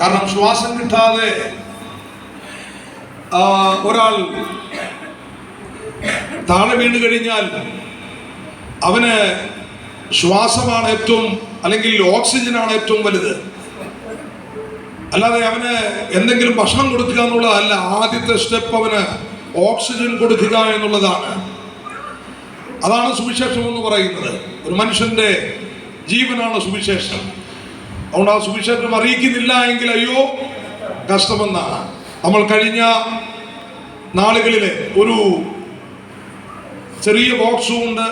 കാരണം ശ്വാസം കിട്ടാതെ ഒരാൾ താഴെ വീണ് കഴിഞ്ഞാൽ അവന് ശ്വാസമാണ് ഏറ്റവും അല്ലെങ്കിൽ ഓക്സിജനാണ് ഏറ്റവും വലുത്. അല്ലാതെ അവന് എന്തെങ്കിലും ഭക്ഷണം കൊടുക്കുക എന്നുള്ളതല്ല ആദ്യത്തെ സ്റ്റെപ്പ് അവന് ഓക്സിജൻ കൊടുക്കുക എന്നുള്ളതാണ്. അതാണ് സുവിശേഷം എന്ന് പറയുന്നത്. ഒരു മനുഷ്യന്റെ ജീവനാണ് സുവിശേഷം. അതുകൊണ്ട് ആ സുവിശേഷം അറിയിക്കുന്നില്ല എങ്കിൽ അയ്യോ കഷ്ടമെന്നാണ്. നമ്മൾ കഴിഞ്ഞ നാളുകളിലെ ഒരു ചെറിയ ബോക്സും ഉണ്ട്.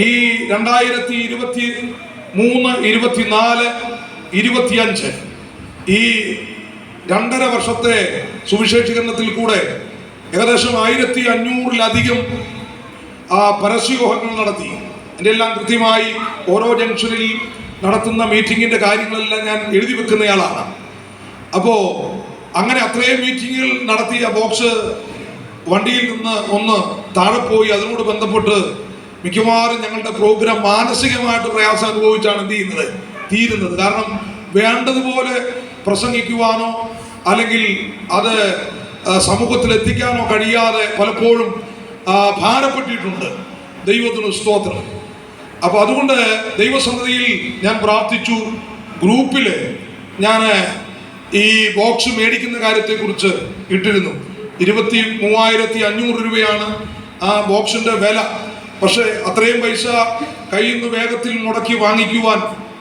ഈ രണ്ടായിരത്തി ഇരുപത്തി മൂന്ന് ഇരുപത്തിനാല് ഇരുപത്തിയഞ്ച് ഈ രണ്ടര വർഷത്തെ സുവിശേഷീകരണത്തിൽ കൂടെ ഏകദേശം ആയിരത്തി അഞ്ഞൂറിലധികം ആ പരസ്യയോഗങ്ങൾ നടത്തി. എന്റെ എല്ലാം കൃത്യമായി ഓരോ ജംഗ്ഷനിൽ നടത്തുന്ന മീറ്റിങ്ങിന്റെ കാര്യങ്ങളെല്ലാം ഞാൻ എഴുതി വെക്കുന്നയാളാണ്. അപ്പോൾ അങ്ങനെ അത്രയും മീറ്റിങ്ങുകൾ നടത്തിയ ബോക്സ് വണ്ടിയിൽ നിന്ന് ഒന്ന് താഴെ പോയി അതിനോട് ബന്ധപ്പെട്ട് മിക്കവാറും ഞങ്ങളുടെ പ്രോഗ്രാം മാനസികമായിട്ട് പ്രയാസം അനുഭവിച്ചാണ് എന്ത് ചെയ്യുന്നത്? തീരുന്നത്. കാരണം വേണ്ടതുപോലെ പ്രസംഗിക്കുവാനോ അല്ലെങ്കിൽ അത് സമൂഹത്തിൽ എത്തിക്കാനോ കഴിയാതെ പലപ്പോഴും ഭാരപ്പെട്ടിട്ടുണ്ട്. ദൈവത്തിന് സ്തോത്രം. അപ്പൊ അതുകൊണ്ട് ദൈവസന്നിധിയിൽ ഞാൻ പ്രാർത്ഥിച്ചു. ഗ്രൂപ്പിൽ ഞാൻ ഈ ബോക്സ് മേടിക്കുന്ന കാര്യത്തെക്കുറിച്ച് ഇട്ടിരുന്നു. ഇരുപത്തി മൂവായിരത്തി അഞ്ഞൂറ് രൂപയാണ് ആ ബോക്സിന്റെ വില. പക്ഷേ അത്രയും പൈസ കയ്യിൽ നിന്ന് വേഗത്തിൽ മുടക്കി വാങ്ങിക്കുവാൻ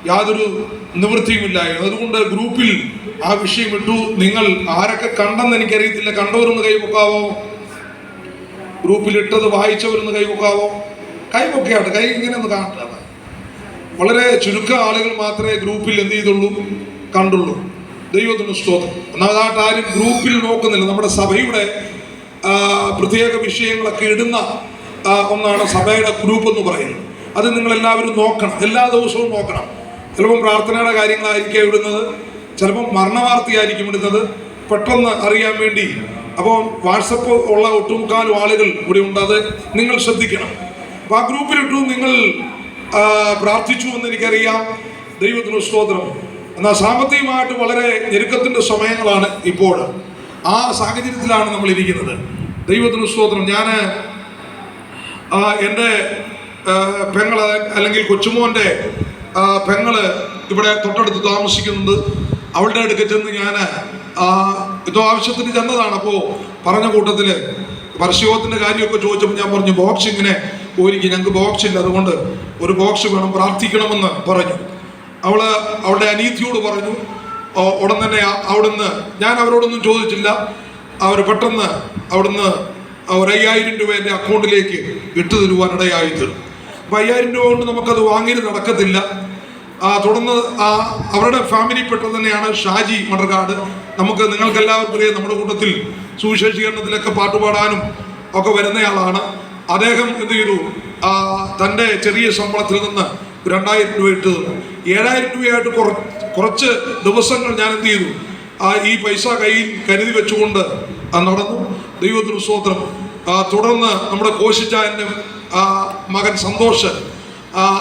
യാതൊരു നിവൃത്തിയുമില്ലായിരുന്നു. അതുകൊണ്ട് ഗ്രൂപ്പിൽ ആ വിഷയം ഇട്ടു. നിങ്ങൾ ആരൊക്കെ കണ്ടെന്ന് എനിക്കറിയത്തില്ല. കണ്ടവരൊന്ന് ഗ്രൂപ്പിൽ ഇട്ടത് വായിച്ചവരൊന്ന് കൈവക്കാവോ കൈവൊക്കെയാണ് കൈ ഇങ്ങനെ ഒന്ന് കാണട്ടെ വളരെ ചുരുക്ക ആളുകൾ മാത്രമേ ഗ്രൂപ്പിൽ എന്ത് ചെയ്തുള്ളൂ? കണ്ടുള്ളൂ. ദൈവത്തിന് സ്തോത്രം. ഒന്നാമതായിട്ട് ആരും ഗ്രൂപ്പിൽ നോക്കുന്നില്ല. നമ്മുടെ സഭയുടെ പ്രത്യേക വിഷയങ്ങളൊക്കെ ഇടുന്ന ഒന്നാണ് സഭയുടെ ഗ്രൂപ്പ് എന്ന് പറയുന്നത്. അത് നിങ്ങൾ എല്ലാവരും നോക്കണം. എല്ലാ ദിവസവും നോക്കണം. ചിലപ്പം പ്രാർത്ഥനയുടെ കാര്യങ്ങളായിരിക്കും ഇടുന്നത്. ചിലപ്പം മരണവാർത്തയായിരിക്കും ഇടുന്നത്. പെട്ടെന്ന് അറിയാൻ വേണ്ടി. അപ്പോൾ വാട്സപ്പ് ഉള്ള ഒട്ടുമുക്കാലും ആളുകൾ ഇവിടെ ഉണ്ട്. അത് നിങ്ങൾ ശ്രദ്ധിക്കണം. അപ്പോൾ ആ ഗ്രൂപ്പിലിട്ടു നിങ്ങൾ പ്രാർത്ഥിച്ചു എന്ന് എനിക്കറിയാം. ദൈവത്തിന് സ്തോത്രം. എന്നാൽ സാമ്പത്തികമായിട്ട് വളരെ ഞെരുക്കത്തിന്റെ സമയങ്ങളാണ് ഇപ്പോൾ. ആ സാഹചര്യത്തിലാണ് നമ്മൾ ഇരിക്കുന്നത് ദൈവത്തിന് സ്തോത്രം. ഞാൻ എന്റെ പെങ്ങൾ അല്ലെങ്കിൽ കൊച്ചുമോന്റെ പെങ്ങൾ ഇവിടെ തൊട്ടടുത്ത് താമസിക്കുന്നത്. അവളുടെ അടുക്ക ചെന്ന് ഞാൻ ഇതോ ആവശ്യത്തിന് ചെന്നതാണ്. അപ്പോൾ പറഞ്ഞ കൂട്ടത്തിൽ പരസ്യോഗത്തിന്റെ കാര്യമൊക്കെ ചോദിച്ചപ്പോൾ ഞാൻ പറഞ്ഞു ബോക്സ് പോയിരിക്കും ഞങ്ങൾക്ക് ബോക്സ് ഇല്ല. അതുകൊണ്ട് ഒരു ബോക്സ് വേണം പ്രാർത്ഥിക്കണമെന്ന് പറഞ്ഞു. അവൾ അവളുടെ അനീതിയോട് പറഞ്ഞു ഉടൻ തന്നെ അവിടുന്ന് ഞാൻ അവരോടൊന്നും ചോദിച്ചില്ല. അവർ പെട്ടെന്ന് അവിടുന്ന് ഒരു അയ്യായിരം രൂപ എന്റെ അക്കൗണ്ടിലേക്ക് ഇട്ടു തരുവാൻ ഇടയായി തീർന്നു. അപ്പം അയ്യായിരം രൂപ കൊണ്ട് നമുക്കത് വാങ്ങിയത് നടക്കത്തില്ല. തുടർന്ന് ആ അവരുടെ ഫാമിലിപ്പെട്ട തന്നെയാണ് ഷാജി മണർകാട് നമുക്ക് നിങ്ങൾക്കെല്ലാവർക്കും അറിയാം നമ്മുടെ കൂട്ടത്തിൽ സുവിശേഷീകരണത്തിലൊക്കെ പാട്ടുപാടാനും ഒക്കെ വരുന്നയാളാണ്. അദ്ദേഹം എന്ത് ചെയ്തു? തന്റെ ചെറിയ ശമ്പളത്തിൽ നിന്ന് രണ്ടായിരം രൂപ ഇട്ട് തന്നു. ഏഴായിരം രൂപയായിട്ട് കുറച്ച് ദിവസങ്ങൾ ഞാൻ എന്ത് ചെയ്തു? ആ ഈ പൈസ കയ്യിൽ കരുതി വെച്ചുകൊണ്ട് നടന്നു. ദൈവത്തിന് സ്തോത്രം. തുടർന്ന് നമ്മുടെ കോശിച്ചാന്റെ മകൻ സന്തോഷ്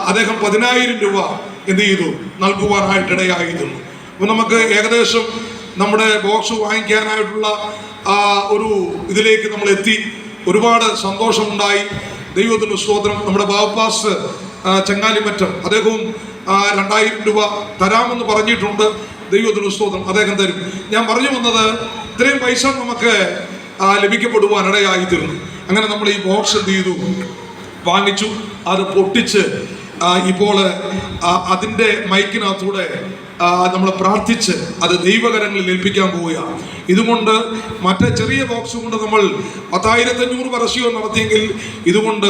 അദ്ദേഹം പതിനായിരം രൂപ എന്ത് ചെയ്തു? നൽകുവാനായിട്ടിടയായിരുന്നു. അപ്പം നമുക്ക് ഏകദേശം നമ്മുടെ ബോക്സ് വാങ്ങിക്കാനായിട്ടുള്ള ഒരു ഇതിലേക്ക് നമ്മൾ എത്തി. ഒരുപാട് സന്തോഷമുണ്ടായി. ദൈവത്തിന്റെ സ്തോത്രം നമ്മുടെ ബാബാസ് ചങ്ങാലിമറ്റം അദ്ദേഹവും രണ്ടായിരം രൂപ തരാമെന്ന് പറഞ്ഞിട്ടുണ്ട്. ദൈവത്തിന്റെ സ്തോത്രം അദ്ദേഹം തരും. ഞാൻ പറഞ്ഞു വന്നത് ഇത്രയും പൈസ നമുക്ക് ലഭിക്കപ്പെടുവാൻ ഇടയായി തീർന്നു അങ്ങനെ നമ്മൾ ഈ ബോക്സ് എന്ത് ചെയ്തു? വാങ്ങിച്ചു. അത് പൊട്ടിച്ച് ഇപ്പോൾ അതിന്റെ മൈക്കിനകത്തൂടെ നമ്മൾ പ്രാർത്ഥിച്ച് അത് ദൈവകരങ്ങളിൽ ഏൽപ്പിക്കാൻ പോവുകയാണ് ഇതുകൊണ്ട് മറ്റേ ചെറിയ ബോക്സ് കൊണ്ട് നമ്മൾ പത്തായിരത്തഞ്ഞൂറ് പരസ്യവും നടത്തിയെങ്കിൽ ഇതുകൊണ്ട്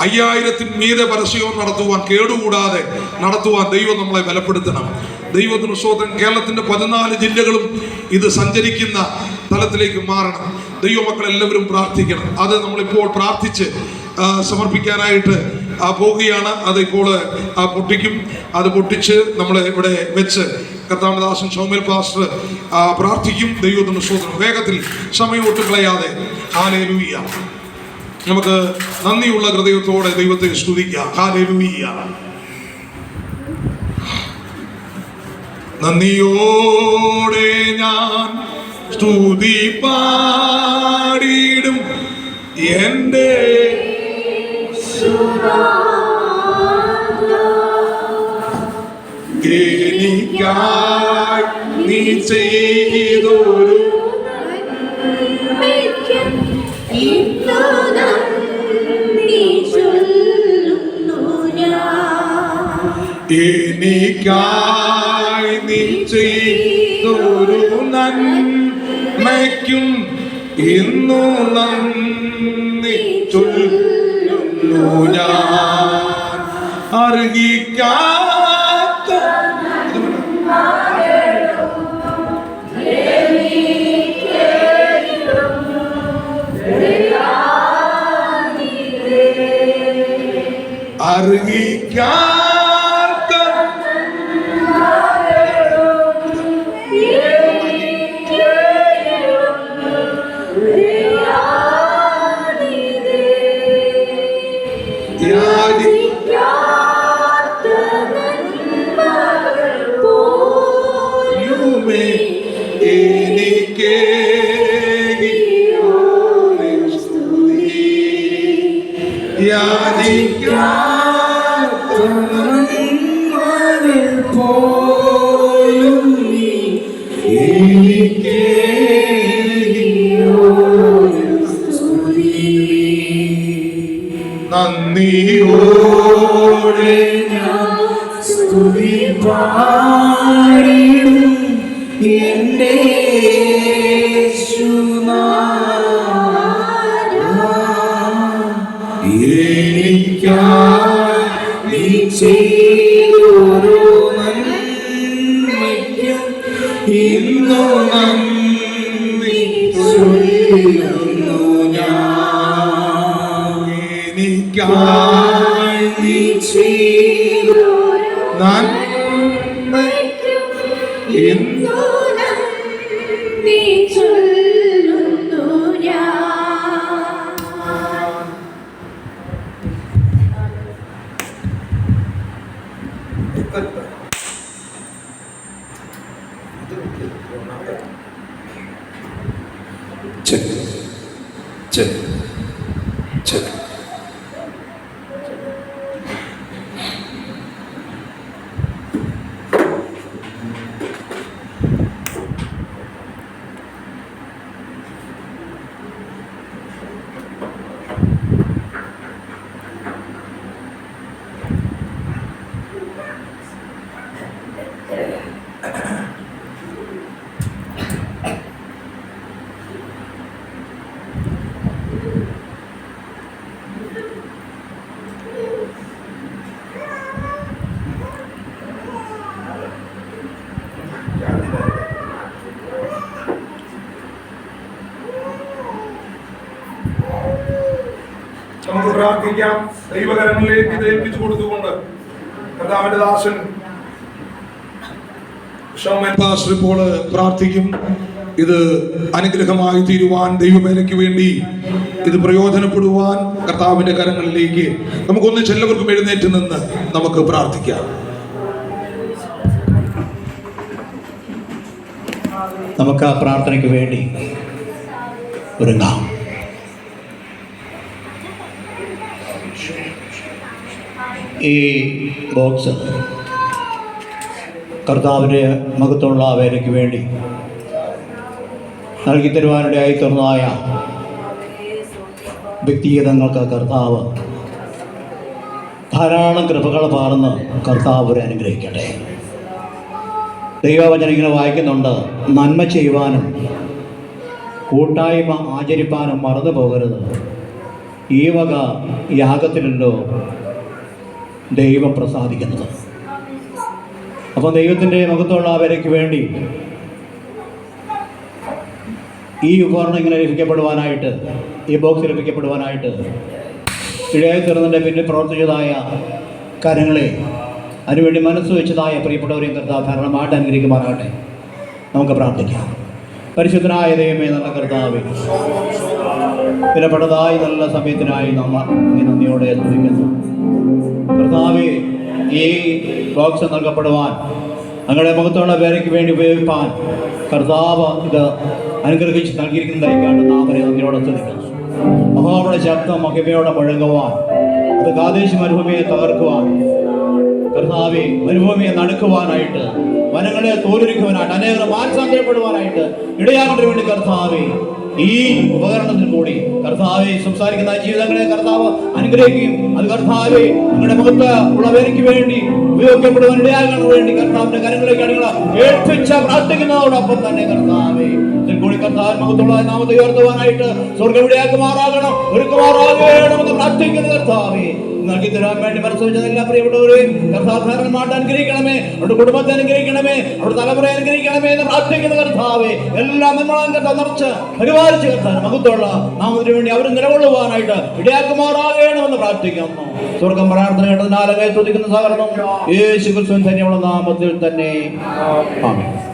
അയ്യായിരത്തിന് മീതെ പരസ്യവും നടത്തുവാൻ കേടുകൂടാതെ നടത്തുവാൻ ദൈവം നമ്മളെ ബലപ്പെടുത്തണം. ദൈവത്തിന് സ്വതം കേരളത്തിന്റെ പതിനാല് ജില്ലകളും ഇത് സഞ്ചരിക്കുന്ന തലത്തിലേക്ക് മാറണം. ദൈവമക്കളെല്ലാവരും പ്രാർത്ഥിക്കണം. അത് നമ്മളിപ്പോൾ പ്രാർത്ഥിച്ച് സമർപ്പിക്കാനായിട്ട് ആ, പോവുകയാണ് അത് ഇപ്പോൾ ആ, പൊട്ടിക്കും. അത് പൊട്ടിച്ച് നമ്മൾ ഇവിടെ വെച്ച് കർത്താമദാസൻ സൗമ്യൽ പാസ്റ്റർ പ്രാർത്ഥിക്കും. ദൈവത്തിന് സ്വതന്ത്രം വേഗത്തിൽ സമയം ഒട്ടും കളയാതെ. ഹാലേലൂയ്യ. നമുക്ക് നന്ദിയുള്ള ഹൃദയത്തോടെ ദൈവത്തെ സ്തുതിക്കാം. ഹാലേലൂയ്യ. നന്ദിയോടെ ഞാൻ സ്തുതി പാടിയിടും. എന്റെ എനിക്കായി നീ ചെയ്തൊരു എനിക്കായി നീ ചെയ്തൊരു നന്മയ്ക്കും ഇന്നു നന്ദി ചൊല്ലുന്നു ഞാൻ അർഹിക്കാത്ത അർഹിക്കാത്ത നന്ദിയോടെ സ്തുതി പാടിടും എന്റെ എനിക്കായി ഇന്നു നന്ദി ചൊല്ലുന്നു ഞാൻ. എനിക്കായി നീ ചെയ്തൊരു നന്മ ഇന്നു ചെക്ക് 제, 제. നമുക്ക് പ്രാർത്ഥിക്കാം. ദൈവകരങ്ങളിലേക്ക് ഏൽപ്പിച്ചു കൊടുത്തുകൊണ്ട് കർത്താവിന്റെ ദാസൻ ഇപ്പോൾ പ്രാർത്ഥിക്കും. ഇത് അനുഗ്രഹമായി തീരുവാൻ ദൈവമേനയ്ക്ക് വേണ്ടി ഇത് പ്രയോജനപ്പെടുവാൻ കർത്താവിന്റെ കരങ്ങളിലേക്ക് നമുക്കൊന്ന് ചെല്ലവർക്കും എഴുന്നേറ്റ് നിന്ന് നമുക്ക് പ്രാർത്ഥിക്കാം. നമുക്ക് ആ പ്രാർത്ഥനയ്ക്ക് വേണ്ടി ഒരുങ്ങാം. ഈ ബോക്സ് കർത്താവിന്റെ മഹത്വമുള്ള വേലയ്ക്ക് വേണ്ടി നൽകി തരുവാനിടയായി തീർന്നതായ വ്യക്തിഗതങ്ങൾക്ക് കർത്താവ് ധാരാളം കൃപകൾ പാർന്ന് കർത്താവ് അനുഗ്രഹിക്കട്ടെ. ദൈവവചനം ഇങ്ങനെ വായിക്കുന്നുണ്ട് നന്മ ചെയ്യുവാനും കൂട്ടായ്മ ആചരിപ്പാനും മറന്നു പോകരുത് ഈ വക യാഗത്തിലല്ലോ ദൈവം പ്രസാദിക്കുന്നത്. അപ്പം ദൈവത്തിന്റെ മുഖത്തുള്ള വരയ്ക്ക് വേണ്ടി ഈ ഉപകരണം ഇങ്ങനെ ലഭിക്കപ്പെടുവാനായിട്ട് ഈ ബോക്സ് ലഭിക്കപ്പെടുവാനായിട്ട് ഇഴയായി തീർന്നതിന്റെ പിന്നിൽ പ്രവർത്തിച്ചതായ കാര്യങ്ങളെ അതിനുവേണ്ടി മനസ്സ് വെച്ചതായ പ്രിയപ്പെട്ടവരെയും കർത്താവ് ധാരണമായിട്ട് അനുഗ്രഹിക്കുമാറാകട്ടെ. നമുക്ക് പ്രാർത്ഥിക്കാം. പരിശുദ്ധനായ ദൈവമേ നല്ല കർത്താവേ വിലപ്പെട്ടതായി നല്ല സമയത്തിനായി നമ്മൾ നന്ദിയോടെ സ്തുതിക്കുന്നു. കർത്താവെ ഈ ബോക്സ് നൽകപ്പെടുവാൻ ഞങ്ങളുടെ മുഖത്തുള്ള പേരയ്ക്ക് വേണ്ടി ഉപയോഗിപ്പാൻ കർത്താവ് ഇത് അനുഗ്രഹിച്ച് നൽകിയിരിക്കുന്നതായിക്കാണ്ട് നാം അവരെ നന്ദിയോടെ ശ്രദ്ധിക്കുന്നു മഹാവിടെ ശബ്ദം മഹിമയോടെ മുഴങ്ങുവാൻ അത് കാതേശ് മരുഭൂമിയെ തകർക്കുവാൻ കർത്താവെ മരുഭൂമിയെ നടക്കുവാനായിട്ട് വനങ്ങളെ തോലൊരുക്കുവാനായിട്ട് അനേകം മാനസാന്തരപ്പെടുവാനായിട്ട് ഇടയാകേണ്ടി വേണ്ടി കർത്താവെ ഈ ഉപകരണത്തിൽ കൂടി കർത്താവെ സംസാരിക്കുന്ന ജീവിതങ്ങളെ കർത്താവ് അനുഗ്രഹിക്കുകയും അത് കർത്താവെ നിങ്ങളുടെ മുഖത്ത് ഉള്ളവർക്ക് വേണ്ടി ഉപയോഗിക്കപ്പെടുവാൻ ഇടയാകാൻ വേണ്ടി കർത്താവിന്റെ കരങ്ങളിലേക്ക് അടികള ഏൽപ്പിച്ച പ്രാർത്ഥിക്കുന്നതോടൊപ്പം തന്നെ കർത്താവെ കൂടി കർത്താവ് മുഖത്തുള്ള നാമത്തെ ഉയർത്തുവാനായിട്ട് സ്വർഗം ഇടയാക്കുമാറാകണം ഒരുക്കുമാറാകണമെന്ന് പ്രാർത്ഥിക്കുന്ന കർത്താവെ. നൽകി തരാൻ വേണ്ടി മനസ്സുവെച്ചത് എല്ലാ പ്രിയപ്പെട്ടവരെയും സാധാരണമായിട്ട് അനുഗ്രഹിക്കണമേ. അവരുടെ കുടുംബത്തെ അനുഗ്രഹിക്കണമേ. അവരുടെ തലമുറയെ അനുഗ്രഹിക്കണമേ എന്ന് പ്രാർത്ഥിക്കുന്ന കർത്താവേ എല്ലാം നമ്മളാൻ തന്നർച്ച നിറച്ച് പരിപാലിച്ച് വേണ്ടി അവർ നിലകൊള്ളുവാനായിട്ട് ഇടയാക്കുമാറാകണമെന്ന് പ്രാർത്ഥിക്കുന്നു. സ്വർഗം പ്രാർത്ഥന കേട്ടതിനാൽ ചോദിക്കുന്ന സഹകരണം. യേശു തന്നെയുള്ള നാമത്തിൽ തന്നെ. ആമേൻ.